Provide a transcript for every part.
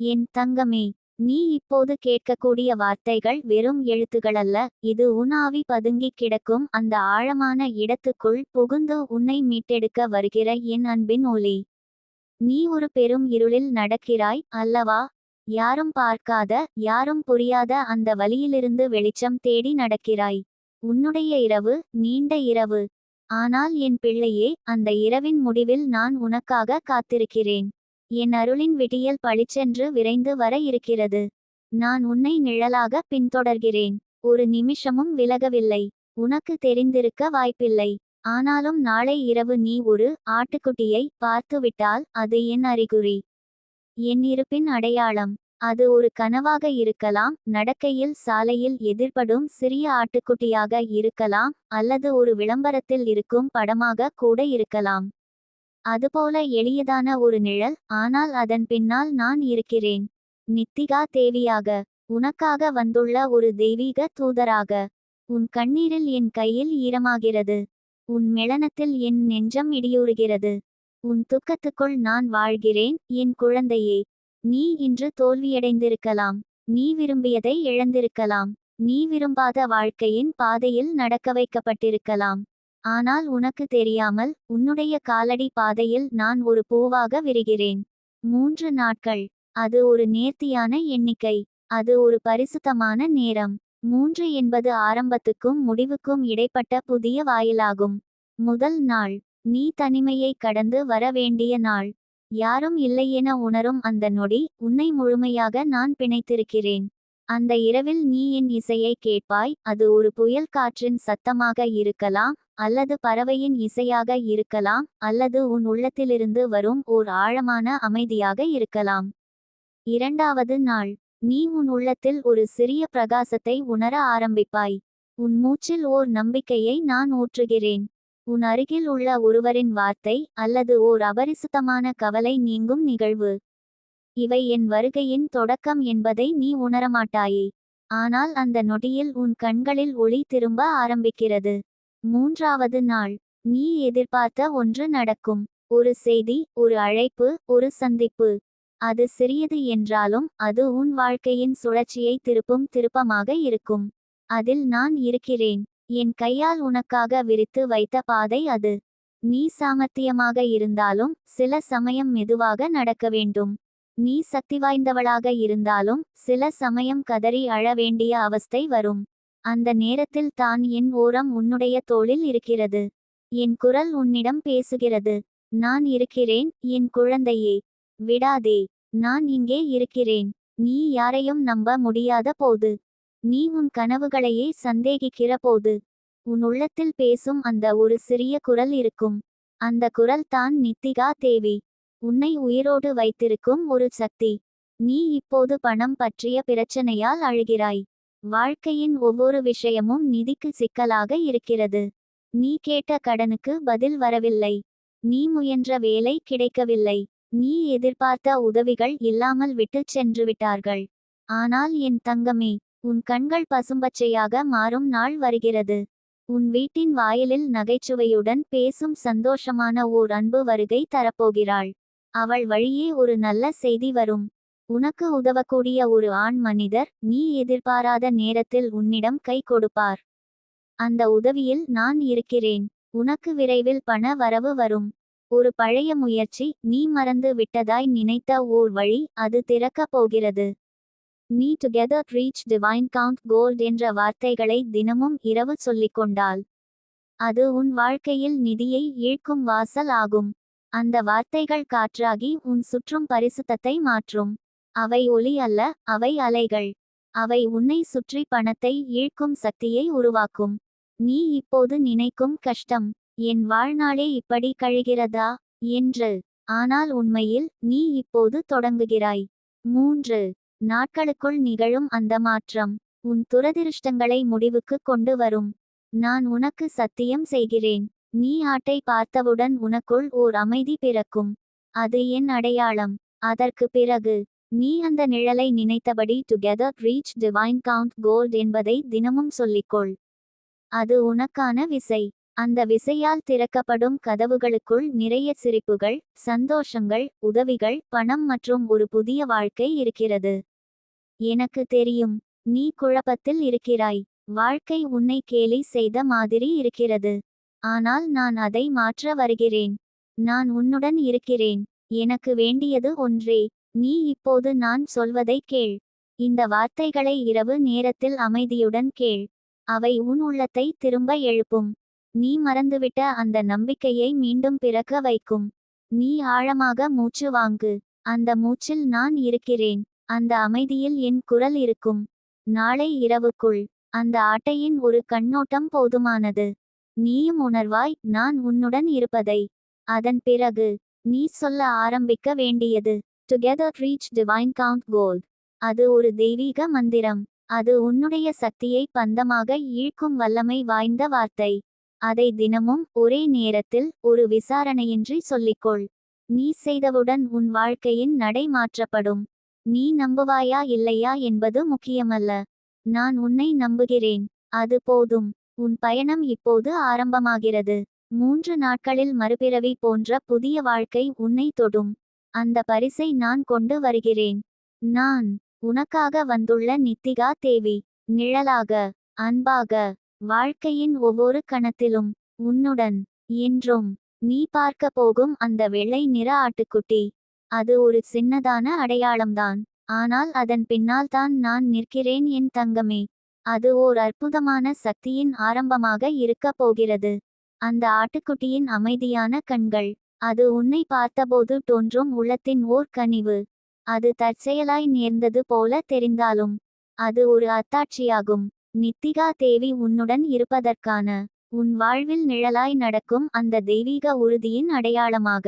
என் தங்கமே நீ இப்போது கேட்கக்கூடிய வார்த்தைகள் வெறும் எழுத்துகளல்ல. இது உன் ஆவி பதுங்கிக் கிடக்கும் அந்த ஆழமான இடத்துக்குள் புகுந்து உன்னை மீட்டெடுக்க வருகிற என் அன்பின் ஒலி நீ ஒரு பெரும் இருளில் நடக்கிறாய் அல்லவா? யாரும் பார்க்காத யாரும் புரியாத அந்த வழியிலிருந்து வெளிச்சம் தேடி நடக்கிறாய். உன்னுடைய இரவு நீண்ட இரவு. ஆனால் என் பிள்ளையே அந்த இரவின் முடிவில் நான் உனக்காக காத்திருக்கிறேன். என் அருளின் விடியல் பளிச்சென்று விரைந்து வர இருக்கிறது. நான் உன்னை நிழலாக பின்தொடர்கிறேன். ஒரு நிமிஷமும் விலகவில்லை. உனக்கு தெரிந்திருக்க வாய்ப்பில்லை. ஆனாலும் நாளை இரவு நீ ஒரு ஆட்டுக்குட்டியை பார்த்துவிட்டால் அது என் அறிகுறி. என் இருப்பின் அடையாளம். அது ஒரு கனவாக இருக்கலாம். நடக்கையில் சாலையில் எதிர்படும் சிறிய ஆட்டுக்குட்டியாக இருக்கலாம். அல்லது ஒரு விளம்பரத்தில் இருக்கும் படமாக கூட இருக்கலாம். அதுபோல எளியதான ஒரு நிழல் ஆனால் அதன் பின்னால் நான் இருக்கிறேன். நித்திகா தேவியாக உனக்காக வந்துள்ள ஒரு தெய்வீக தூதராக உன் கண்ணீரில் என் கையில் ஈரமாகிறது. உன் மெளனத்தில் என் நெஞ்சம் இடியூறுகிறது. உன் துக்கத்துக்குள் நான் வாழ்கிறேன் என் குழந்தையே. நீ இன்று தோல்வியடைந்திருக்கலாம். நீ விரும்பியதை இழந்திருக்கலாம். நீ விரும்பாத வாழ்க்கையின் பாதையில் நடக்க வைக்கப்பட்டிருக்கலாம். ஆனால் உனக்கு தெரியாமல் உன்னுடைய காலடி பாதையில் நான் ஒரு பூவாக விரிகிறேன். மூன்று நாட்கள். அது ஒரு நேர்த்தியான எண்ணிக்கை. அது ஒரு பரிசுத்தமான நேரம். மூன்று என்பது ஆரம்பத்துக்கும் முடிவுக்கும் இடைப்பட்ட புதிய வாயிலாகும். முதல் நாள். நீ தனிமையை கடந்து வர வேண்டிய நாள். யாரும் இல்லையென உணரும் அந்த நொடி உன்னை முழுமையாக நான் பிணைத்திருக்கிறேன். அந்த இரவில் நீ என் இசையை கேட்பாய் அது ஒரு புயல் காற்றின் சத்தமாக இருக்கலாம் அல்லது பறவையின் இசையாக இருக்கலாம் அல்லது உன் உள்ளத்திலிருந்து வரும் ஓர் ஆழமான அமைதியாக இருக்கலாம். இரண்டாவது நாள் நீ உன் உள்ளத்தில் ஒரு சிறிய பிரகாசத்தை உணர ஆரம்பிப்பாய். உன் மூச்சில் ஓர் நம்பிக்கையை நான் ஊற்றுகிறேன். உன் அருகில் உள்ள ஒருவரின் வார்த்தை அல்லது ஓர் அபரிசுத்தமான கவலை நீங்கும் நிகழ்வு. இவை என் வருகையின் தொடக்கம் என்பதை நீ உணரமாட்டாயே. ஆனால் அந்த நொடியில் உன் கண்களில் ஒளி திரும்ப ஆரம்பிக்கிறது. மூன்றாவது நாள். நீ எதிர்பார்த்த ஒன்று நடக்கும். ஒரு செய்தி ஒரு அழைப்பு ஒரு சந்திப்பு. அது சிறியது என்றாலும் அது உன் வாழ்க்கையின் சுழற்சியை திருப்பும் திருப்பமாக இருக்கும். அதில் நான் இருக்கிறேன். என் கையால் உனக்காக விரித்து வைத்த பாதை அது. நீ சாமர்த்தியமாக இருந்தாலும் சில சமயம் மெதுவாக நடக்க வேண்டும். நீ சக்தி வாய்ந்தவளாக இருந்தாலும் சில சமயம் கதறி அழ வேண்டிய அவஸ்தை வரும். அந்த நேரத்தில் தான் என் ஓரம் உன்னுடைய தோளில் இருக்கிறது. என் குரல் உன்னிடம் பேசுகிறது. நான் இருக்கிறேன் என் குழந்தையே. விடாதே நான் இங்கே இருக்கிறேன். நீ யாரையும் நம்ப முடியாத போது. நீ உன் கனவுகளையே சந்தேகிக்கிற போது. உன் உள்ளத்தில் பேசும் அந்த ஒரு சிறிய குரல் இருக்கும். அந்த குரல் தான் நித்திகா தேவி. உன்னை உயிரோடு வைத்திருக்கும் ஒரு சக்தி. நீ இப்போது பணம் பற்றிய பிரச்சனையால் அழுகிறாய். வாழ்க்கையின் ஒவ்வொரு விஷயமும் நிதிக்கு சிக்கலாக இருக்கிறது. நீ கேட்ட கடனுக்கு பதில் வரவில்லை. நீ முயன்ற வேலை கிடைக்கவில்லை. நீ எதிர்பார்த்த உதவிகள் இல்லாமல் விட்டுச் சென்று விட்டார்கள். ஆனால் என் தங்கமே உன் கண்கள் பசும்பச்சையாக மாறும் நாள் வருகிறது. உன் வீட்டின் வாயிலில் நகைச்சுவையுடன் பேசும் சந்தோஷமான ஓர் அன்பு வருகை தரப்போகிறாள். அவள் வழியே ஒரு நல்ல செய்தி வரும். உனக்கு உதவக்கூடிய ஒரு ஆண் மனிதர் நீ எதிர்பாராத நேரத்தில் உன்னிடம் கை கொடுப்பார். அந்த உதவியில் நான் இருக்கிறேன். உனக்கு விரைவில் பண வரவு வரும். ஒரு பழைய முயற்சி நீ மறந்து விட்டதாய் நினைத்த ஓர் வழி அது திறக்கப் போகிறது. நீ together reach divine count gold என்ற வார்த்தைகளை தினமும் இரவு சொல்லிக்கொண்டால் அது உன் வாழ்க்கையில் நிதியை ஈழ்க்கும் வாசல் ஆகும். அந்த வார்த்தைகள் காற்றாகி உன் சுற்றும் பரிசுத்தத்தை மாற்றும். அவை ஒளி அல்ல அவை அலைகள். அவை உன்னை சுற்றி பணத்தை ஈழ்க்கும் சக்தியை உருவாக்கும். நீ இப்போது நினைக்கும் கஷ்டம் என் வாழ்நாளே இப்படி கழிகிறதா? என்று. ஆனால் உண்மையில் நீ இப்போது தொடங்குகிறாய். மூன்று. நாட்களுக்குள் நிகழும் அந்த மாற்றம். உன் துரதிருஷ்டங்களை முடிவுக்கு கொண்டு வரும். நான் உனக்கு சத்தியம் செய்கிறேன். நீ ஆட்டை பார்த்தவுடன் உனக்குள் ஓர் அமைதி பிறக்கும். அது என் அடையாளம். அதற்கு பிறகு நீ அந்த நிழலை நினைத்தபடி together reach divine count gold என்பதை தினமும் சொல்லிக்கொள். அது உனக்கான விசை. அந்த விசையால் திறக்கப்படும் கதவுகளுக்குள் நிறைய சிரிப்புகள் சந்தோஷங்கள் உதவிகள் பணம் மற்றும் ஒரு புதிய வாழ்க்கை இருக்கிறது. எனக்கு தெரியும் நீ குழப்பத்தில் இருக்கிறாய். வாழ்க்கை உன்னை கேலி செய்த மாதிரி இருக்கிறது. ஆனால் நான் அதை மாற்ற வருகிறேன். நான் உன்னுடன் இருக்கிறேன். எனக்கு வேண்டியது ஒன்றே. நீ இப்போது நான் சொல்வதை கேள். இந்த வார்த்தைகளை இரவு நேரத்தில் அமைதியுடன் கேள். அவை உன் உள்ளத்தை திரும்ப எழுப்பும். நீ மறந்துவிட்ட அந்த நம்பிக்கையை மீண்டும் பிறக்க வைக்கும். நீ ஆழமாக மூச்சு வாங்கு. அந்த மூச்சில் நான் இருக்கிறேன். அந்த அமைதியில் என் குரல் இருக்கும். நாளை இரவுக்குள். அந்த ஆட்டையின் ஒரு கண்ணோட்டம் போதுமானது. நீயும் உணர்வாய் நான் உன்னுடன் இருப்பதை. அதன் பிறகு நீ சொல்ல ஆரம்பிக்க வேண்டியது together reach divine count goal அது ஒரு தெய்வீக மந்திரம். அது உன்னுடைய சக்தியை பந்தமாக ஈழ்க்கும் வல்லமை வாய்ந்த வார்த்தை. அதை தினமும் ஒரே நேரத்தில் ஒரு விசாரணையின்றி சொல்லிக்கொள். நீ செய்தவுடன் உன் வாழ்க்கையின் நடை மாற்றப்படும். நீ நம்புவாயா இல்லையா என்பது முக்கியமல்ல. நான் உன்னை நம்புகிறேன். அது போதும். உன் பயணம் இப்போது ஆரம்பமாகிறது. மூன்று நாட்களில் மறுபிறவி போன்ற புதிய வாழ்க்கை உன்னை தொடும். அந்த பரிசை நான் கொண்டு வருகிறேன். நான் உனக்காக வந்துள்ள நித்திகா தேவி நிழலாக அன்பாக வாழ்க்கையின் ஒவ்வொரு கணத்திலும் உன்னுடன் என்றும் நீ பார்க்க போகும் அந்த வெள்ளை நிற ஆட்டுக்குட்டி. அது ஒரு சின்னதான அடையாளம்தான். ஆனால் அதன் பின்னால் தான் நான் நிற்கிறேன் என் தங்கமே. அது ஓர் அற்புதமான சக்தியின் ஆரம்பமாக இருக்கப் போகிறது. அந்த ஆட்டுக்குட்டியின் அமைதியான கண்கள் அது உன்னை பார்த்தபோது தோன்றும் உள்ளத்தின் ஓர் கனிவு. அது தற்செயலாய் நேர்ந்தது போல தெரிந்தாலும் அது ஒரு அத்தாட்சியாகும். நித்திகா தேவி உன்னுடன் இருப்பதற்கான உன் வாழ்வில் நிழலாய் நடக்கும் அந்த தெய்வீக உறுதியின் அடையாளமாக.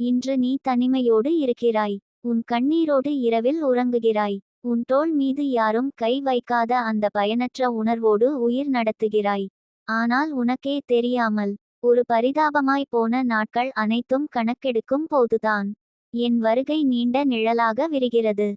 இன்று நீ தனிமையோடு இருக்கிறாய். உன் கண்ணீரோடு இரவில் உறங்குகிறாய். உன் தோள் மீது யாரும் கை வைக்காத அந்த பயனற்ற உணர்வோடு உயிர் நடத்துகிறாய். ஆனால் உனக்கே தெரியாமல் ஒரு பரிதாபமாய் போன நாட்கள் அனைத்தும் கணக்கெடுக்கும் போதுதான். என் வருகை நீண்ட நிழலாக விரிகிறது.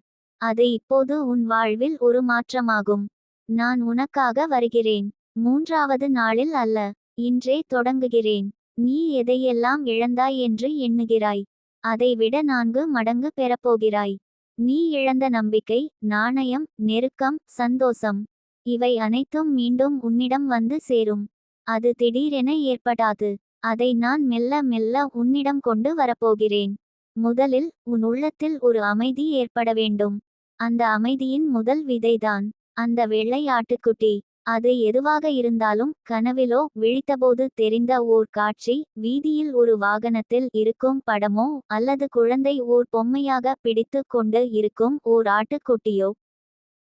அது இப்போது உன் வாழ்வில் ஒரு மாற்றமாகும். நான் உனக்காக வருகிறேன். மூன்றாவது நாளில் அல்ல இன்றே தொடங்குகிறேன். நீ எதையெல்லாம் இழந்தாய் என்று எண்ணுகிறாய். அதைவிட நான்கு மடங்கு பெறப்போகிறாய். நீ இழந்த நம்பிக்கை நாணயம் நெருக்கம் சந்தோஷம். இவை அனைத்தும் மீண்டும் உன்னிடம் வந்து சேரும். அது திடீரென ஏற்படாது. அதை நான் மெல்ல மெல்ல உன்னிடம் கொண்டு வரப்போகிறேன். முதலில் உன் உள்ளத்தில் ஒரு அமைதி ஏற்பட வேண்டும். அந்த அமைதியின் முதல் விதைதான். அந்த வெள்ளை ஆட்டுக்குட்டி அது எதுவாக இருந்தாலும் கனவிலோ விழித்தபோது தெரிந்த ஓர் காட்சி வீதியில் ஒரு வாகனத்தில் இருக்கும் படமோ அல்லது குழந்தை ஓர் பொம்மையாக பிடித்து கொண்டு இருக்கும் ஓர் ஆட்டுக்குட்டியோ?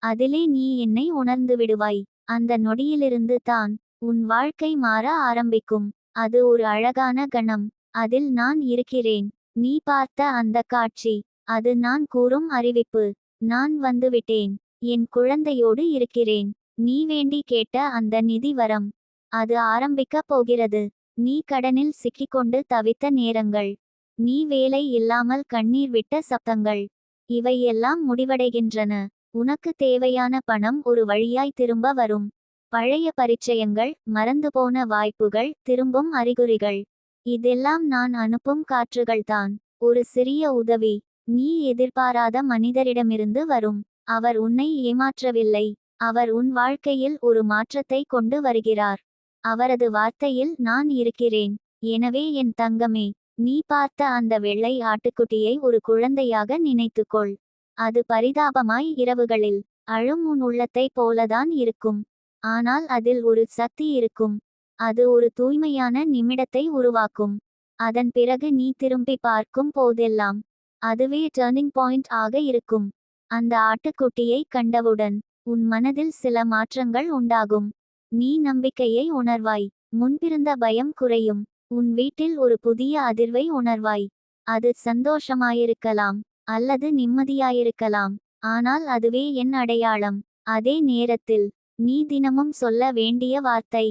அதிலே நீ என்னை உணர்ந்து விடுவாய். அந்த நொடியிலிருந்து தான் உன் வாழ்க்கை மாற ஆரம்பிக்கும். அது ஒரு அழகான கணம். அதில் நான் இருக்கிறேன். நீ பார்த்த அந்த காட்சி. அது நான் கூறும் அறிவிப்பு. நான் வந்துவிட்டேன் என் குழந்தையோடு இருக்கிறேன். நீ வேண்டி கேட்ட அந்த நிதி வரம். அது ஆரம்பிக்கப் போகிறது. நீ கடனில் சிக்கிக்கொண்டு தவித்த நேரங்கள். நீ வேலை இல்லாமல் கண்ணீர் விட்ட சப்தங்கள். இவையெல்லாம் முடிவடைகின்றன. உனக்கு தேவையான பணம் ஒரு வழியாய் திரும்ப வரும். பழைய பரிச்சயங்கள் மறந்துபோன வாய்ப்புகள் திரும்பும் அறிகுறிகள். இதெல்லாம் நான் அனுப்பும் காற்றுகள்தான் ஒரு சிறிய உதவி. நீ எதிர்பாராத மனிதரிடமிருந்து வரும். அவர் உன்னை ஏமாற்றவில்லை. அவர் உன் வாழ்க்கையில் ஒரு மாற்றத்தை கொண்டு வருகிறார். அவரது வார்த்தையில் நான் இருக்கிறேன். எனவே என் தங்கமே நீ பார்த்த அந்த வெள்ளை ஆட்டுக்குட்டியை ஒரு குழந்தையாக நினைத்துக்கொள். அது பரிதாபமாய் இரவுகளில் அழும் உன் உள்ளத்தை போலதான் இருக்கும். ஆனால் அதில் ஒரு சக்தி இருக்கும். அது ஒரு தூய்மையான நிமிடத்தை உருவாக்கும். அதன் பிறகு நீ திரும்பி பார்க்கும் போதெல்லாம் அதுவே டேர்னிங் பாயிண்ட் ஆக இருக்கும். அந்த ஆட்டுக்குட்டியை கண்டவுடன் உன் மனதில் சில மாற்றங்கள் உண்டாகும். நீ நம்பிக்கையை உணர்வாய். முன்பிருந்த பயம் குறையும். உன் வீட்டில் ஒரு புதிய அதிர்வை உணர்வாய். அது சந்தோஷமாயிருக்கலாம். அல்லது நிம்மதியாயிருக்கலாம். ஆனால் அதுவே என் அடையாளம். அதே நேரத்தில் நீ தினமும் சொல்ல வேண்டிய வார்த்தை.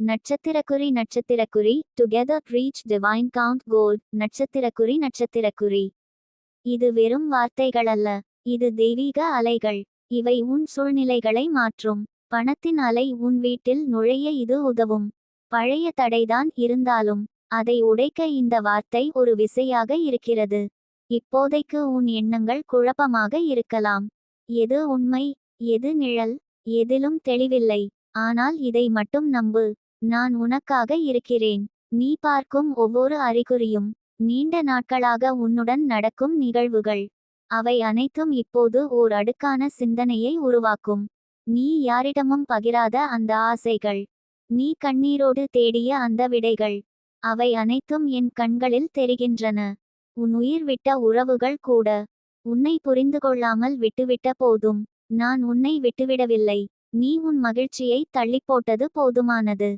நட்சத்திரக்குறி நட்சத்திரக்குறி. Together reach divine count gold நட்சத்திரக்குறி நட்சத்திரக்குறி. இது வெறும் வார்த்தைகளல்ல இது தெய்வீக அலைகள். இவை உன் சூழ்நிலைகளை மாற்றும். பணத்தின் அலை உன் வீட்டில் நுழைய இது உதவும். பழைய தடைதான் இருந்தாலும் அதை உடைக்க இந்த வார்த்தை ஒரு விசையாக இருக்கிறது. இப்போதைக்கு உன் எண்ணங்கள் குழப்பமாக இருக்கலாம். எது உண்மை எது நிழல் எதிலும் தெளிவில்லை. ஆனால் இதை மட்டும் நம்பு. நான் உனக்காக இருக்கிறேன். நீ பார்க்கும் ஒவ்வொரு அறிகுறியும் நீண்ட நாட்களாக உன்னுடன் நடக்கும் நிகழ்வுகள். அவை அனைத்தும் இப்போது ஓர் அடுக்கான சிந்தனையை உருவாக்கும். நீ யாரிடமும் பகிராத அந்த ஆசைகள். நீ கண்ணீரோடு தேடிய அந்த விடைகள். அவை அனைத்தும் என் கண்களில் தெரிகின்றன. உன் உயிர் விட்ட உறவுகள் கூட. உன்னை புரிந்து கொள்ளாமல் விட்டுவிட்ட போதும். நான் உன்னை விட்டுவிடவில்லை. நீ உன் மகிழ்ச்சியை தள்ளிப்போட்டது போதுமானது.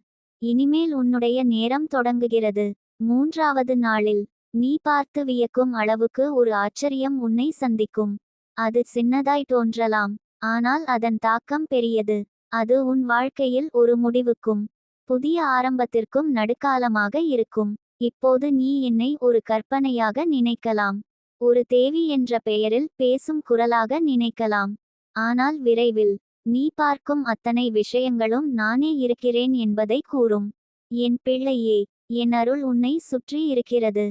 இனிமேல் உன்னுடைய நேரம் தொடங்குகிறது. மூன்றாவது நாளில் நீ பார்த்து வியக்கும் அளவுக்கு ஒரு ஆச்சரியம் உன்னை சந்திக்கும். அது சின்னதாய் தோன்றலாம் ஆனால் அதன் தாக்கம் பெரியது. அது உன் வாழ்க்கையில் ஒரு முடிவுக்கும் புதிய ஆரம்பத்திற்கும் நடுக்காலமாக இருக்கும். இப்போது நீ என்னை ஒரு கற்பனையாக நினைக்கலாம். ஒரு தேவி என்ற பெயரில் பேசும் குரலாக நினைக்கலாம். ஆனால் விரைவில் நீ பார்க்கும் அத்தனை விஷயங்களும் நானே இருக்கிறேன் என்பதை கூறும். என் பிள்ளையே என் அருள் உன்னை சுற்றி இருக்கிறது.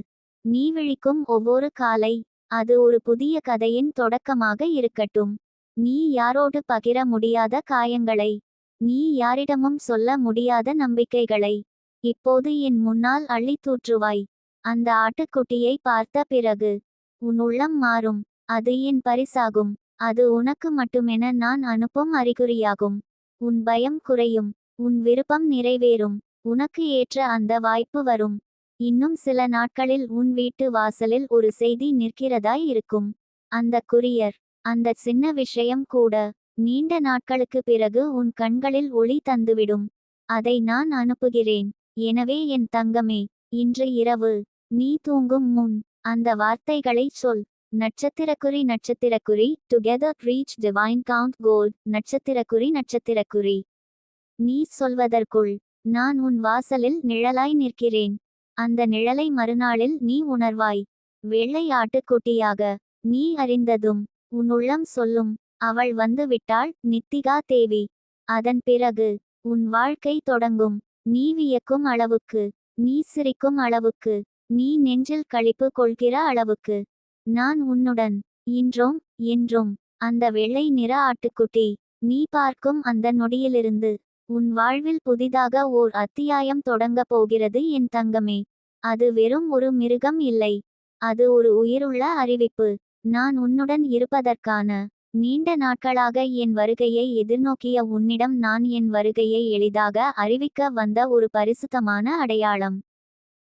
நீ விழிக்கும் ஒவ்வொரு காலை அது ஒரு புதிய கதையின் தொடக்கமாக இருக்கட்டும். நீ யாரோடு பகிர முடியாத காயங்களை நீ யாரிடமும் சொல்ல முடியாத நம்பிக்கைகளை இப்போது என் முன்னால் அள்ளித் தூற்றுவாய். அந்த ஆட்டுக்குட்டியை பார்த்த பிறகு உன் உள்ளம் மாறும் அது என் பரிசாகும் அது உனக்கு மட்டுமென நான் அனுப்பும் அறிகுறியாகும். உன் பயம் குறையும் உன் விருப்பம் நிறைவேறும் உனக்கு ஏற்ற அந்த வாய்ப்பு வரும். இன்னும் சில நாட்களில் உன் வீட்டு வாசலில் ஒரு செய்தி நிற்கிறதாய் இருக்கும். அந்த குரியர் அந்த சின்ன விஷயம் கூட நீண்ட நாட்களுக்கு பிறகு உன் கண்களில் ஒளி தந்துவிடும். அதை நான் அனுப்புகிறேன். எனவே என் தங்கமே இன்று இரவு நீ தூங்கும் முன் அந்த வார்த்தைகளை சொல். நட்சத்திரக்குறி நட்சத்திரக்குறி together reach divine count gold நட்சத்திரக்குறி நட்சத்திரக்குறி. நீ சொல்வதற்குள் நான் உன் வாசலில் நிழலாய் நிற்கிறேன். அந்த நிழலை மறுநாளில் நீ உணர்வாய். வெள்ளை ஆட்டுக்குட்டியாக நீ அறிந்ததும் உன் உள்ளம் சொல்லும் அவள் வந்து விட்டாள் நித்திகா தேவி. அதன் பிறகு உன் வாழ்க்கை தொடங்கும் நீ வியக்கும் அளவுக்கு நீ சிரிக்கும் அளவுக்கு நீ நெஞ்சில் கழிப்பு கொள்கிற அளவுக்கு. நான் உன்னுடன் இன்றும் என்றும் அந்த வெள்ளை நிற ஆட்டுக்குட்டி நீ பார்க்கும் அந்த நொடியிலிருந்து. உன் வாழ்வில் புதிதாக ஓர் அத்தியாயம் தொடங்கப் போகிறது என் தங்கமே. அது வெறும் ஒரு மிருகம் இல்லை. அது ஒரு உயிருள்ள அறிவிப்பு. நான் உன்னுடன் இருப்பதற்கான நீண்ட நாட்களாக என் வருகையை எதிர்நோக்கிய உன்னிடம் நான் என் வருகையை எளிதாக அறிவிக்க வந்த ஒரு பரிசுத்தமான அடையாளம்.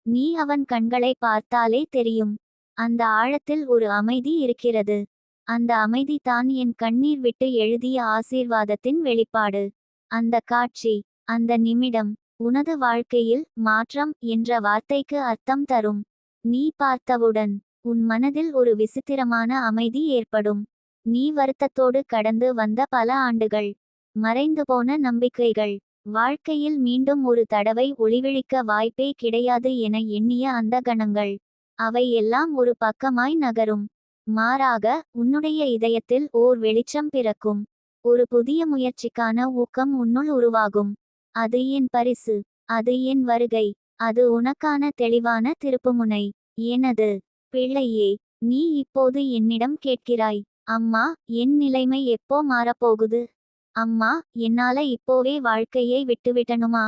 நீ அவன் கண்களை பார்த்தாலே தெரியும். அந்த ஆழத்தில் ஒரு அமைதி இருக்கிறது. அந்த அமைதி தான் என் கண்ணீர் விட்டு எழுதிய ஆசீர்வாதத்தின் வெளிப்பாடு. அந்த காட்சி அந்த நிமிடம் உனது வாழ்க்கையில் மாற்றம் என்ற வார்த்தைக்கு அர்த்தம் தரும். நீ பார்த்தவுடன் உன் மனதில் ஒரு விசித்திரமான அமைதி ஏற்படும். நீ வருத்தத்தோடு கடந்து வந்த பல ஆண்டுகள் மறைந்து போன நம்பிக்கைகள் வாழ்க்கையில் மீண்டும் ஒரு தடவை ஒளிவிழிக்க வாய்ப்பே கிடையாது என எண்ணிய அந்த கணங்கள் அவை எல்லாம் ஒரு பக்கமாய் நகரும். மாறாக உன்னுடைய இதயத்தில் ஓர் வெளிச்சம் பிறக்கும். ஒரு புதிய முயற்சிக்கான ஊக்கம் உன்னுள் உருவாகும். அது என் பரிசு. அது என் வருகை. அது உனக்கான தெளிவான திருப்புமுனை. எனது பிள்ளையே நீ இப்போது என்னிடம் கேட்கிறாய். அம்மா என் நிலைமை எப்போ மாறப்போகுது? அம்மா என்னால இப்போவே வாழ்க்கையை விட்டுவிட்டணுமா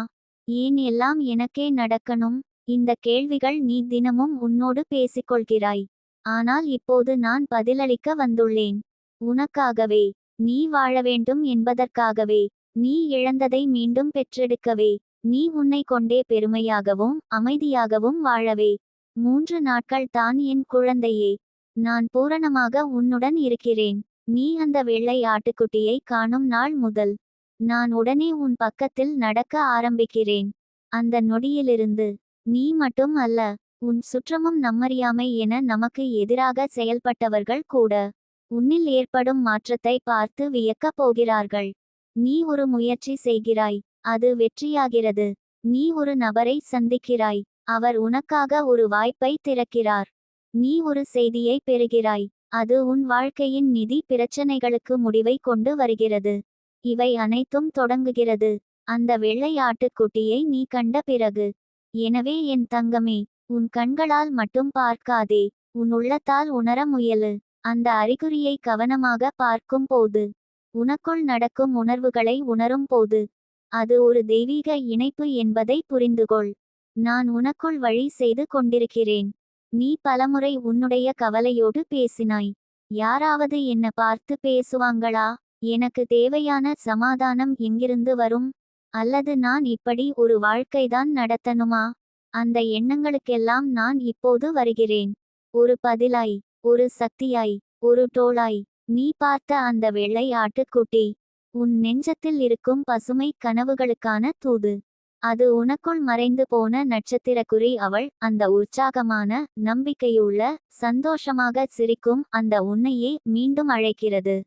ஏன் எல்லாம் எனக்கே நடக்கணும்? இந்த கேள்விகள் நீ தினமும் உன்னோடு பேசிக்கொள்கிறாய். ஆனால் இப்போது நான் பதிலளிக்க வந்துள்ளேன். உனக்காகவே. நீ வாழ வேண்டும் என்பதற்காகவே நீ இழந்ததை மீண்டும் பெற்றெடுக்கவே நீ உன்னை கொண்டே பெருமையாகவும் அமைதியாகவும் வாழவே. மூன்று நாட்கள் தான் என் குழந்தையே. நான் பூரணமாக உன்னுடன் இருக்கிறேன். நீ அந்த வெள்ளை ஆட்டுக்குட்டியை காணும் நாள் முதல் நான் உடனே உன் பக்கத்தில் நடக்க ஆரம்பிக்கிறேன். அந்த நொடியிலிருந்து நீ மட்டும் அல்ல உன் சுற்றமும் நம்மறியாமை என நமக்கு எதிராக செயல்பட்டவர்கள் கூட. உன்னில் ஏற்படும் மாற்றத்தை பார்த்து வியக்கப் போகிறார்கள். நீ ஒரு முயற்சி செய்கிறாய் அது வெற்றியாகிறது. நீ ஒரு நபரை சந்திக்கிறாய் அவர் உனக்காக ஒரு வாய்ப்பை திறக்கிறார். நீ ஒரு செய்தியை பெறுகிறாய் அது உன் வாழ்க்கையின் நிதி பிரச்சனைகளுக்கு முடிவை கொண்டு வருகிறது. இவை அனைத்தும் தொடங்குகிறது. அந்த வெள்ளை ஆட்டுக்குட்டியை நீ கண்ட பிறகு எனவே என் தங்கமே உன் கண்களால் மட்டும் பார்க்காதே உன் உள்ளத்தால் உணர முயலு. அந்த அறிகுறியை கவனமாக பார்க்கும் போது உனக்குள் நடக்கும் உணர்வுகளை உணரும் போது அது ஒரு தெய்வீக இணைப்பு என்பதை புரிந்துகொள். நான் உனக்குள் வழி செய்து கொண்டிருக்கிறேன். நீ பலமுறை உன்னுடைய கவலையோடு பேசினாய். யாராவது என்ன பார்த்து பேசுவாங்களா? எனக்கு தேவையான சமாதானம் எங்கிருந்து வரும்? அல்லது நான் இப்படி ஒரு வாழ்க்கைதான் நடத்தணுமா? அந்த எண்ணங்களுக்கெல்லாம் நான் இப்போது வருகிறேன். ஒரு பதிலாய் ஒரு சக்தியாய் ஒரு டோளாய் நீ பார்த்த அந்த வெள்ளை ஆட்டுக்குட்டி உன் நெஞ்சத்தில் இருக்கும் பசுமை கனவுகளுக்கான தூது. அது உனக்குள் மறைந்து போன நட்சத்திரக்குறி அவள் அந்த உற்சாகமான நம்பிக்கையுள்ள சந்தோஷமாக சிரிக்கும் அந்த உன்னையே மீண்டும் அழைக்கிறது.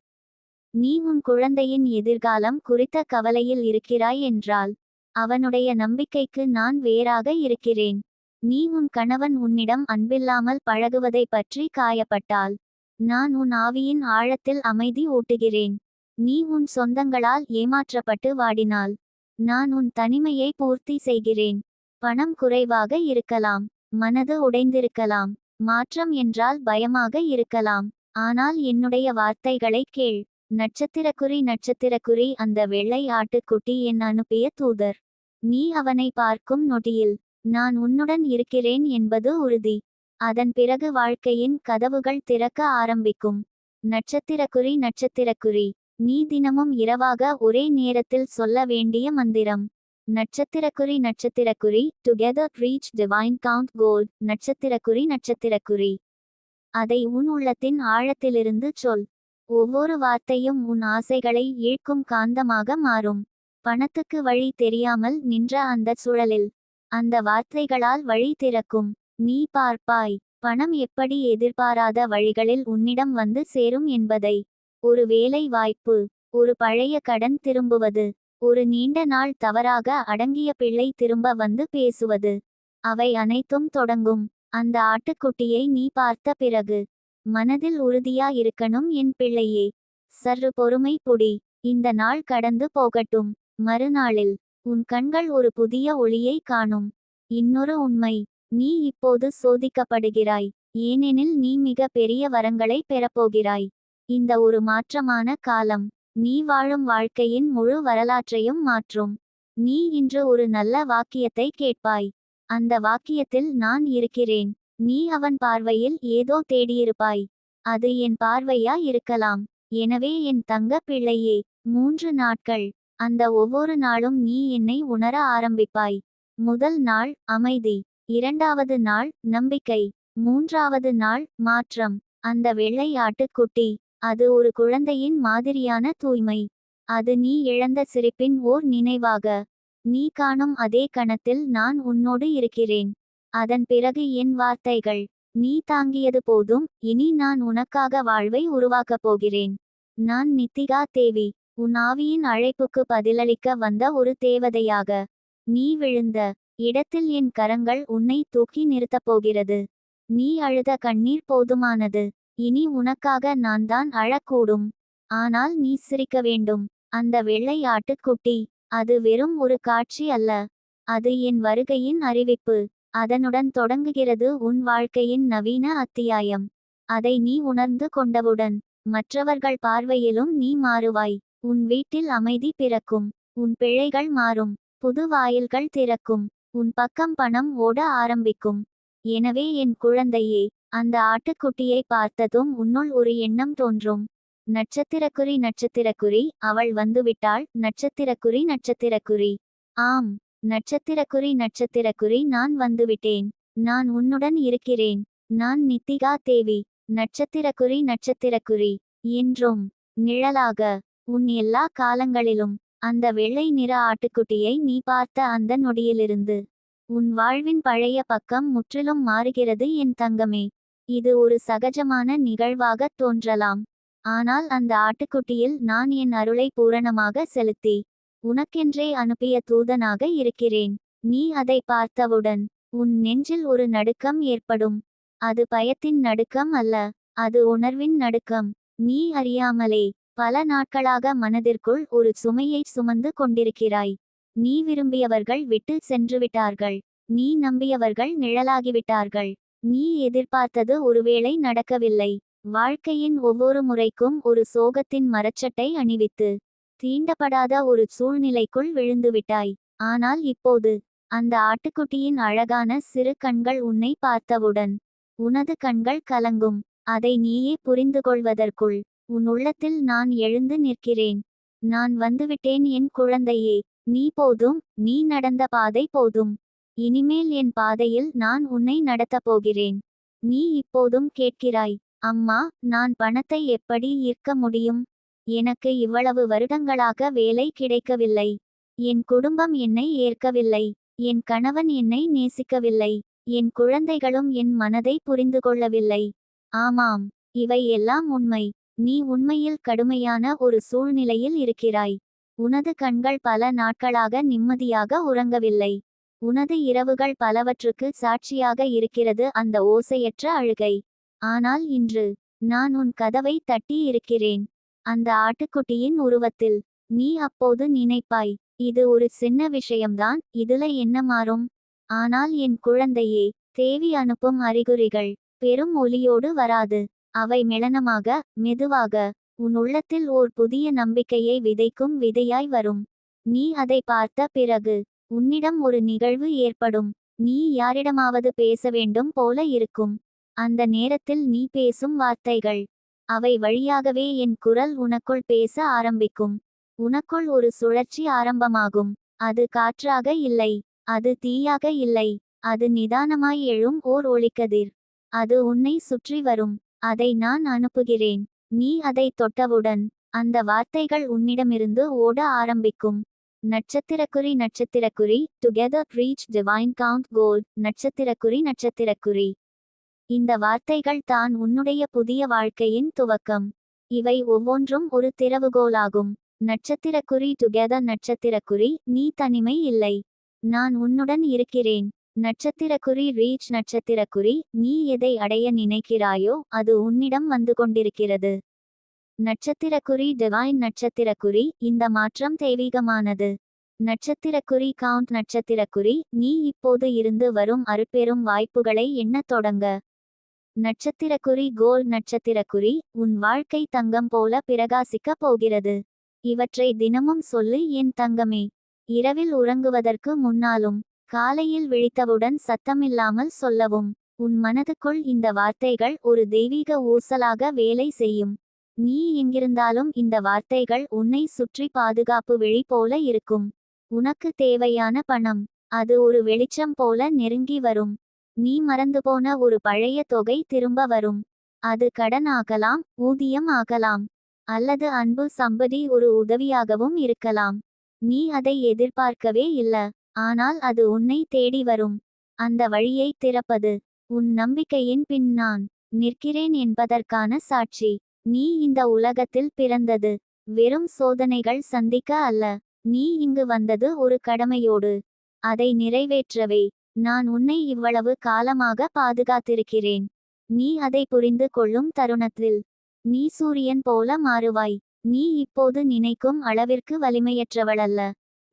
நீ உன் குழந்தையின் எதிர்காலம் குறித்த கவலையில் இருக்கிறாய் என்றால் அவனுடைய நம்பிக்கைக்கு நான் வேறாக இருக்கிறேன். நீ உன் கணவன் உன்னிடம் அன்பில்லாமல் பழகுவதை பற்றி காயப்பட்டால் நான் உன் ஆவியின் ஆழத்தில் அமைதி ஊட்டுகிறேன். நீ உன் சொந்தங்களால் ஏமாற்றப்பட்டு வாடினால் நான் உன் தனிமையை பூர்த்தி செய்கிறேன். பணம் குறைவாக இருக்கலாம் மனது உடைந்திருக்கலாம் மாற்றம் என்றால் பயமாக இருக்கலாம். ஆனால் என்னுடைய வார்த்தைகளை கேள். நட்சத்திரக்குறி நட்சத்திரக்குறி அந்த வெள்ளை ஆட்டுக்குட்டி என் அனுப்பிய தூதர். நீ அவனை பார்க்கும் நொடியில் நான் உன்னுடன் இருக்கிறேன் என்பது உறுதி. அதன் பிறகு வாழ்க்கையின் கதவுகள் திறக்க ஆரம்பிக்கும். நட்சத்திரக்குறி நட்சத்திரக்குறி. நீ தினமும் இரவாக ஒரே நேரத்தில் சொல்ல வேண்டிய மந்திரம். நட்சத்திரக்குறி நட்சத்திரக்குறி. Together reach divine count gold நட்சத்திரக்குறி நட்சத்திரக்குறி. அதை உன் உள்ளத்தின் ஆழத்திலிருந்து சொல். ஒவ்வொரு வார்த்தையும் உன் ஆசைகளை ஈழ்க்கும் காந்தமாக மாறும். பணத்துக்கு வழி தெரியாமல் நின்ற அந்த சுழலில். அந்த வார்த்தைகளால் வழி திறக்கும். நீ பார்ப்பாய். பணம் எப்படி எதிர்பாராத வழிகளில் உன்னிடம் வந்து சேரும் என்பதை. ஒரு வேலை வாய்ப்பு. ஒரு பழைய கடன் திரும்புவது. ஒரு நீண்ட நாள் தவறாக அடங்கிய பிள்ளை திரும்ப வந்து பேசுவது. அவை அனைத்தும் தொடங்கும். அந்த ஆட்டுக்குட்டியை நீ பார்த்த பிறகு. மனதில் உறுதியா இருக்கணும் என் பிள்ளையே. சற்று பொறுமை புடி. இந்த நாள் கடந்து போகட்டும். மறுநாளில். உன் கண்கள் ஒரு புதிய ஒளியை காணும். இன்னொரு உண்மை நீ இப்போது சோதிக்கப்படுகிறாய் ஏனெனில் நீ மிக பெரிய வரங்களை பெறப்போகிறாய். இந்த ஒரு மாற்றமான காலம் நீ வாழும் வாழ்க்கையின் முழு வரலாற்றையும் மாற்றும். நீ இன்று ஒரு நல்ல வாக்கியத்தை கேட்பாய். அந்த வாக்கியத்தில் நான் இருக்கிறேன் நீ அவன் பார்வையில் ஏதோ தேடியிருப்பாய். அது என் பார்வையா இருக்கலாம். எனவே என் தங்க பிள்ளையே மூன்று நாட்கள் அந்த ஒவ்வொரு நாளும் நீ என்னை உணர ஆரம்பிப்பாய். முதல் நாள் அமைதி. இரண்டாவது நாள் நம்பிக்கை. மூன்றாவது நாள் மாற்றம். அந்த வெள்ளை ஆட்டுக்குட்டி. அது ஒரு குழந்தையின் மாதிரியான தூய்மை. அது நீ இழந்த சிரிப்பின் ஓர் நினைவாக. நீ காணும் அதே கணத்தில் நான் உன்னோடு இருக்கிறேன். அதன் பிறகு என் வார்த்தைகள். நீ தாங்கியது போதும். இனி நான் உனக்காக வாழ்வை உருவாக்கப் போகிறேன். நான் நித்திகா தேவி. உன் ஆவியின் அழைப்புக்கு பதிலளிக்க வந்த ஒரு தேவதையாக. நீ விழுந்த இடத்தில் என் கரங்கள் உன்னை தூக்கி நிறுத்தப் போகிறது. நீ அழுத கண்ணீர் போதுமானது. இனி உனக்காக நான் தான் அழக்கூடும். ஆனால் நீ சிரிக்க வேண்டும். அந்த வெள்ளை ஆட்டுக்குட்டி அது வெறும் ஒரு காட்சி அல்ல. அது என் வருகையின் அறிவிப்பு. அதனுடன் தொடங்குகிறது உன் வாழ்க்கையின் நவீன அத்தியாயம். அதை நீ உணர்ந்து கொண்டவுடன் மற்றவர்கள் பார்வையிலும் நீ மாறுவாய். உன் வீட்டில் அமைதி பிறக்கும் உன் பிழைகள் மாறும் புது வாயில்கள் திறக்கும் உன் பக்கம் பணம் ஓட ஆரம்பிக்கும். எனவே என் குழந்தையே அந்த ஆட்டுக்குட்டியை பார்த்ததும் உன்னுள் ஒரு எண்ணம் தோன்றும். நட்சத்திரக்குறி நட்சத்திரக்குறி அவள் வந்துவிட்டாள் நட்சத்திரக்குறி நட்சத்திரக்குறி. ஆம் நட்சத்திரக்குறி நட்சத்திரக்குறி நான் வந்துவிட்டேன் நான் உன்னுடன் இருக்கிறேன் நான் நித்திகா தேவி நட்சத்திரக்குறி நட்சத்திரக்குறி என்றும் நிழலாக உன் எல்லா காலங்களிலும் அந்த வெள்ளை நிற ஆட்டுக்குட்டியை நீ பார்த்த அந்த நொடியிலிருந்து உன் வாழ்வின் பழைய பக்கம் முற்றிலும் மாறுகிறது என் தங்கமே. இது ஒரு சகஜமான நிகழ்வாகத் தோன்றலாம். ஆனால் அந்த ஆட்டுக்குட்டியில் நான் என் அருளை பூரணமாக செலுத்தி உனக்கென்றே அனுப்பிய தூதனாக இருக்கிறேன். நீ அதை பார்த்தவுடன் உன் நெஞ்சில் ஒரு நடுக்கம் ஏற்படும். அது பயத்தின் நடுக்கம் அல்ல அது உணர்வின் நடுக்கம். நீ அறியாமலே பல நாட்களாக மனதிற்குள் ஒரு சுமையை சுமந்து கொண்டிருக்கிறாய். நீ விரும்பியவர்கள் விட்டு சென்றுவிட்டார்கள் நீ நம்பியவர்கள் நிழலாகிவிட்டார்கள் நீ எதிர்பார்த்தது ஒருவேளை நடக்கவில்லை. வாழ்க்கையின் ஒவ்வொரு முறைக்கும் ஒரு சோகத்தின் மரச்சட்டை அணிவித்து தீண்டப்படாத ஒரு சூழ்நிலைக்குள் விழுந்துவிட்டாய் ஆனால் இப்போது அந்த ஆட்டுக்குட்டியின் அழகான சிறு கண்கள் உன்னை பார்த்தவுடன் உனது கண்கள் கலங்கும். அதை நீயே புரிந்து கொள்வதற்குள் உன் உள்ளத்தில் நான் எழுந்து நிற்கிறேன். நான் வந்துவிட்டேன் என் குழந்தையே நீ போதும் நீ நடந்த பாதை போதும். இனிமேல் என் பாதையில் நான் உன்னை நடத்தப் போகிறேன். நீ இப்போதும் கேட்கிறாய் அம்மா நான் பணத்தை எப்படி ஈர்க்க முடியும்? எனக்கு இவ்வளவு வருடங்களாக வேலை கிடைக்கவில்லை. என் குடும்பம் என்னை ஏற்கவில்லை. என் கணவன் என்னை நேசிக்கவில்லை. என் குழந்தைகளும் என் மனதை புரிந்து கொள்ளவில்லை. ஆமாம் இவை எல்லாம் உண்மை. நீ உண்மையில் கடுமையான ஒரு சூழ்நிலையில் இருக்கிறாய். உனது கண்கள் பல நாட்களாக நிம்மதியாக உறங்கவில்லை. உனது இரவுகள் பலவற்றுக்கு சாட்சியாக இருக்கிறது அந்த ஓசையற்ற அழுகை. ஆனால் இன்று நான் உன் கதவை தட்டி இருக்கிறேன். அந்த ஆட்டுக்குட்டியின் உருவத்தில் நீ அப்போது நினைப்பாய் இது ஒரு சின்ன விஷயம்தான் இதுல என்ன மாறும்? ஆனால் என் குழந்தையே தேவி அனுப்பும் அறிகுறிகள் பெரும் ஒலியோடு வராது. அவை மெளனமாக மெதுவாக உன் உள்ளத்தில் ஓர் புதிய நம்பிக்கையை விதைக்கும் விதையாய் வரும். நீ அதை பார்த்த பிறகு உன்னிடம் ஒரு நிகழ்வு ஏற்படும். நீ யாரிடமாவது பேச வேண்டும் போல இருக்கும். அந்த நேரத்தில் நீ பேசும் வார்த்தைகள் அவை வழியாகவே என் குரல் உனக்குள் பேச ஆரம்பிக்கும். உனக்குள் ஒரு சுழற்சி ஆரம்பமாகும். அது காற்றாக இல்லை அது தீயாக இல்லை அது நிதானமாய் எழும் ஓர் ஒளிக்கதிர். அது உன்னை சுற்றி வரும். அதை நான் அனுப்புகிறேன். நீ அதை தொட்டவுடன் அந்த வார்த்தைகள் உன்னிடமிருந்து ஓட ஆரம்பிக்கும். நட்சத்திரக்குறி நட்சத்திரக்குறி together reach divine count goal நட்சத்திரக்குறி நட்சத்திரக்குறி. இந்த வார்த்தைகள் தான் உன்னுடைய புதிய வாழ்க்கையின் துவக்கம். இவை ஒவ்வொன்றும் ஒரு திறவுகோலாகும். நட்சத்திரக்குறி டுகெதர் நட்சத்திரக்குறி நீ தனிமை இல்லை. நான் உன்னுடன் இருக்கிறேன். நட்சத்திரக்குறி ரீச் நட்சத்திரக்குறி நீ எதை அடைய நினைக்கிறாயோ அது உன்னிடம் வந்து கொண்டிருக்கிறது. நட்சத்திரக்குறி டிவைன் நட்சத்திரக்குறி இந்த மாற்றம் தெய்வீகமானது. நட்சத்திரக்குறி கவுண்ட் நட்சத்திரக்குறி நீ இப்போது இருந்து வரும் அறுப்பெரும் வாய்ப்புகளை எண்ணத் தொடங்க. நட்சத்திரக்குறி கோல் நட்சத்திரக்குறி உன் வாழ்க்கை தங்கம் போல பிரகாசிக்கப் போகிறது. இவற்றை தினமும் சொல்லு என் தங்கமே. இரவில் உறங்குவதற்கு முன்னாலும் காலையில் விழித்தவுடன் சத்தமில்லாமல் சொல்லவும் உன் மனதுக்குள் இந்த வார்த்தைகள் ஒரு தெய்வீக ஊசலாக வேலை செய்யும். நீ எங்கிருந்தாலும் இந்த வார்த்தைகள் உன்னை சுற்றி பாதுகாப்பு விழி போல இருக்கும். உனக்கு தேவையான பணம். அது ஒரு வெளிச்சம் போல நெருங்கி வரும். நீ மறந்துபோன ஒரு பழைய தொகை திரும்ப வரும். அது கடன் ஆகலாம் ஊதியம் ஆகலாம். அல்லது அன்பு சம்பதி ஒரு உதவியாகவும் இருக்கலாம். நீ அதை எதிர்பார்க்கவே இல்ல. ஆனால் அது உன்னை தேடி வரும். அந்த வழியை திறப்பது. உன் நம்பிக்கையின் பின் நான் நிற்கிறேன் என்பதற்கான சாட்சி. நீ இந்த உலகத்தில் பிறந்தது. வெறும் சோதனைகள் சந்திக்க அல்ல. நீ இங்கு வந்தது ஒரு கடமையோடு. அதை நிறைவேற்றவே. நான் உன்னை இவ்வளவு காலமாக பாதுகாத்திருக்கிறேன். நீ அதை புரிந்து கொள்ளும் தருணத்தில். நீ சூரியன் போல மாறுவாய். நீ இப்போது நினைக்கும் அளவிற்கு வலிமையற்றவளல்ல.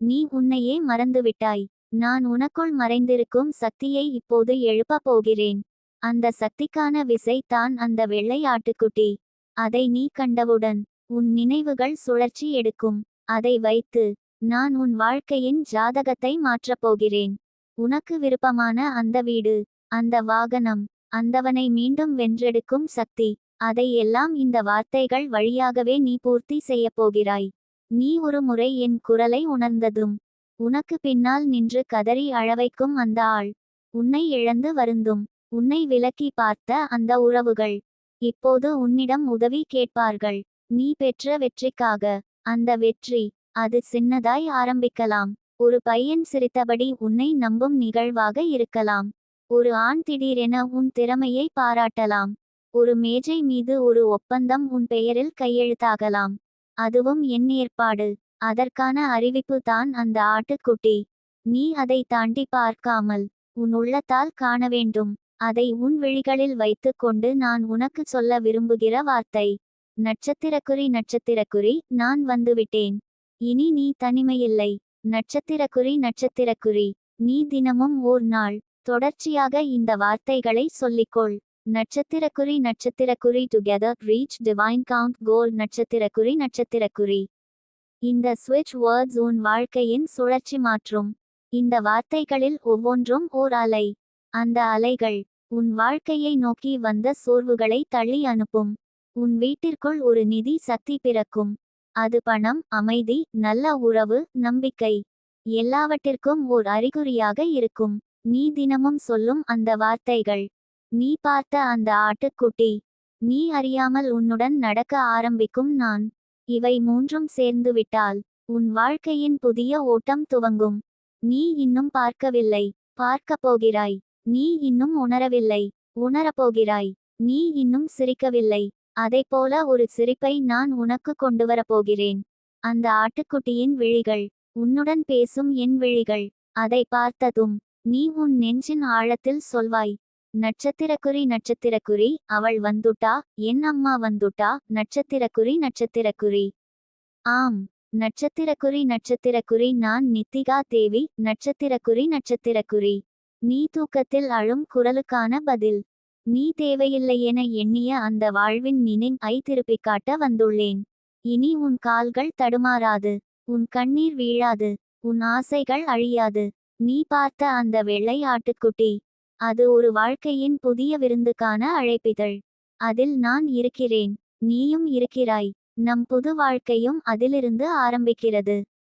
நீ உன்னையே மறந்துவிட்டாய். நான் உனக்குள் மறைந்திருக்கும் சக்தியை இப்போது எழுப்பப் போகிறேன். அந்த சக்திக்கான விசை தான் அந்த வெள்ளை ஆட்டுக்குட்டி அதை நீ கண்டவுடன் உன் நினைவுகள் சுழற்சி எடுக்கும். அதை வைத்து நான் உன் வாழ்க்கையின் ஜாதகத்தை மாற்றப் போகிறேன். உனக்கு விருப்பமான அந்த வீடு அந்த வாகனம் அந்தவனை மீண்டும் வென்றெடுக்கும் சக்தி அதை எல்லாம் இந்த வார்த்தைகள் வழியாகவே நீ பூர்த்தி செய்யப் போகிறாய். நீ ஒரு முறை என் குரலை உணர்ந்ததும் உனக்கு பின்னால் நின்று கதறி அழவைக்கும் அந்த ஆள். உன்னை இழந்து வருந்தும் உன்னை விலக்கி பார்த்த அந்த உறவுகள். இப்போது உன்னிடம் உதவி கேட்பார்கள். நீ பெற்ற வெற்றிக்காக அந்த வெற்றி அது சின்னதாய் ஆரம்பிக்கலாம். ஒரு பையன் சிரித்தபடி உன்னை நம்பும் நிகழ்வாக இருக்கலாம். ஒரு ஆண் திடீரென உன் திறமையை பாராட்டலாம். ஒரு மேஜை மீது ஒரு ஒப்பந்தம் உன் பெயரில் கையெழுத்தாகலாம். அதுவும் என் ஏற்பாடு. அதற்கான அறிவிப்பு தான் அந்த ஆட்டுக்குட்டி. நீ அதை தாண்டி பார்க்காமல் உன் உள்ளத்தால் காண வேண்டும். அதை உன் விழிகளில் வைத்துக் கொண்டு நான் உனக்கு சொல்ல விரும்புகிற வார்த்தை. நட்சத்திரக்குறி நட்சத்திரக்குறி நான் வந்துவிட்டேன். இனி நீ தனிமையில்லை. நட்சத்திரக்குறி நட்சத்திரக்குறி நீ தினமும் ஓர் நாள். தொடர்ச்சியாக இந்த வார்த்தைகளை சொல்லிக்கொள். நட்சத்திரக்குறி நட்சத்திரக்குறி together reach divine count goal நட்சத்திரக்குறி நட்சத்திரக்குறி. இந்த ஸ்விட்ச் வேர்ட்ஸ் உன் வாழ்க்கையின் சுழற்சி மாற்றும். இந்த வார்த்தைகளில் ஒவ்வொன்றும் ஓர் அலை. அந்த அலைகள் உன் வாழ்க்கையை நோக்கி வந்த சோர்வுகளை தள்ளி அனுப்பும். உன் வீட்டிற்குள் ஒரு நிதி சக்தி பிறக்கும். அது பணம் அமைதி நல்ல உறவு நம்பிக்கை. எல்லாவற்றிற்கும் ஓர் அறிகுறியாக இருக்கும். நீ தினமும் சொல்லும் அந்த வார்த்தைகள். நீ பார்த்த அந்த ஆட்டுக்குட்டி நீ அறியாமல் உன்னுடன் நடக்க ஆரம்பிக்கும் நான். இவை மூன்றும் சேர்ந்துவிட்டால் உன் வாழ்க்கையின் புதிய ஓட்டம் துவங்கும். நீ இன்னும் பார்க்கவில்லை பார்க்கப் போகிறாய். நீ இன்னும் உணரவில்லை உணரப்போகிறாய் நீ இன்னும் சிரிக்கவில்லை அதைப்போல ஒரு சிரிப்பை நான் உனக்கு கொண்டுவரப் போகிறேன். அந்த ஆட்டுக்குட்டியின் விழிகள் உன்னுடன் பேசும் என் விழிகள் அதை பார்த்ததும் நீ உன் நெஞ்சின் ஆழத்தில் சொல்வாய் நட்சத்திரக்குறி நட்சத்திரக்குறி அவள் வந்துட்டா? என் அம்மா வந்துட்டா? நட்சத்திரக்குறி நட்சத்திரக்குறி. ஆம் நட்சத்திரக்குறி நட்சத்திரக்குறி நான் நித்திகா தேவி நட்சத்திரக்குறி நட்சத்திரக்குறி. நீ தூக்கத்தில் அழும் குரலுக்கான பதில். நீ தேவையில்லை என எண்ணிய அந்த வாழ்வின் மீனிங் ஐ திருப்பிக் காட்ட வந்துள்ளேன். இனி உன் கால்கள் தடுமாறாது. உன் கண்ணீர் வீழாது. உன் ஆசைகள் அழியாது. நீ பார்த்த அந்த வெள்ளை ஆட்டுக்குட்டி. அது ஒரு வாழ்க்கையின் புதிய விருந்துக்கான அழைப்பிதழ். அதில் நான் இருக்கிறேன் நீயும் இருக்கிறாய். நம் புது வாழ்க்கையும் அதிலிருந்து ஆரம்பிக்கிறது.